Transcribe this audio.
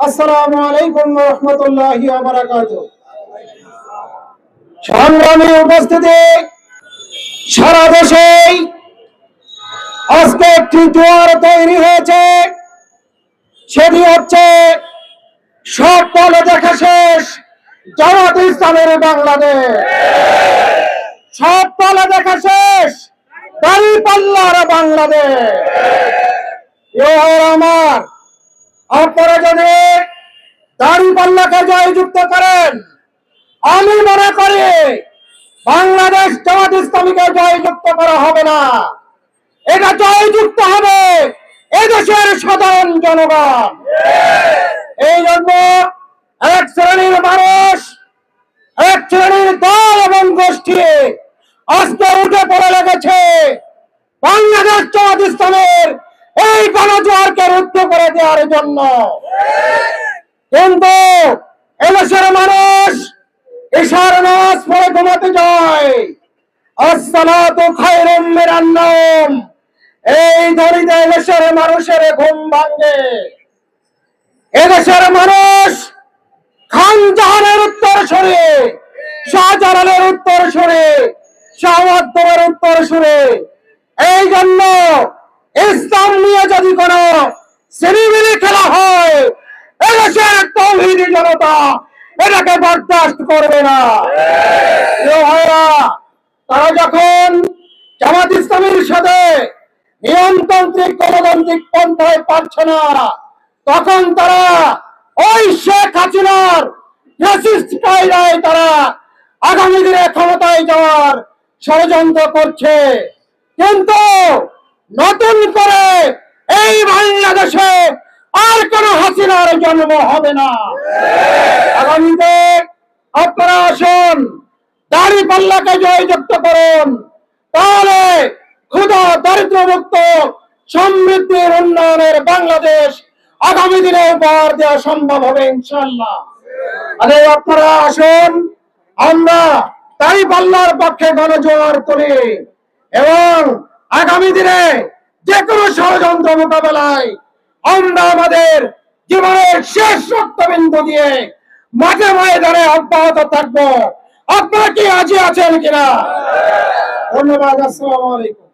আসসালামু আলাইকুম রহমতুল্লাহি সংগ্রামী উপস্থিতি সারা দেশেই আজকে একটি জোয়ার তৈরি হয়েছে। সেটি হচ্ছে সব দলে দেখা শেষ, জামাত ইসলামের বাংলাদেশ। সব দলে দেখা শেষ দাড়ি পাল্লার বাংলাদেশ আমার আপনারা যদি দাড়ি পাল্লাকে জয়যুক্ত করেন। আমি মনে করি বাংলাদেশ জামাত ইসলামীকে জয়যুক্ত করা হবে না। এটা জয়যুক্ত হবে এদেশের সাধারণ জনগণ। এই জন্য এক শ্রেণির মানুষ, এক শ্রেণির দল এবং গোষ্ঠী আজকে উঠে পড়ে লেগেছে। বাংলাদেশ জামাত ইসলামের এই গণজোয়ারকে রুদ্ধ করে দেওয়ার জন্য। কিন্তু এদেশের মানুষ ঈশার নামাজ পড়ে ঘুমাতে যায়। এই ধরিতে এদেশের মানুষের ঘুম ভাঙে। এদেশের মানুষ খান জাহানের উত্তর সরে, শাহজালালের উত্তর সরে শাহওয়াদ্দমের উত্তর সরে এই জন্য ইসলাম নিয়ে যদি কোন সিনেমিনি খেলা হয়, এদেশের তৌহিদি জনতা এটাকে বরদাস্ত করবে না। তারা যখন জামাত ইসলামের সাথে নিয়মতান্ত্রিক, গণতান্ত্রিক পন্থায় পারছে না, তখন তারা ওই শেখ হাসিনার তারা আগামী দিনে ক্ষমতায় যাওয়ার ষড়যন্ত্র করছে। কিন্তু নতুন করে এই বাংলাদেশে আর কোন হাসিনার জন্ম হবে না। আগামীতে আপনারা আসুন, দাড়ি পাল্লাকে জয়যুক্ত করুন, তাহলে ক্ষুধা দারিদ্র মুক্ত সমৃদ্ধির উন্নয়নের বাংলাদেশ আগামী দিনে উপহার দেওয়া সম্ভব হবে ইনশাল্লাহ আরে আপনারা আসুন, আমরা তাই পাল্লার পক্ষে গণজোয়ার তুলি এবং আগামী দিনে যে কোনো ষড়যন্ত্র মোকাবেলায় আমরা আমাদের জীবনের শেষ রক্তবিন্দু দিয়ে মাঝে ময়দানে অব্যাহত থাকব। আপনারা কি আজই আছেন কিনা? ধন্যবাদ, আসসালামু আলাইকুম।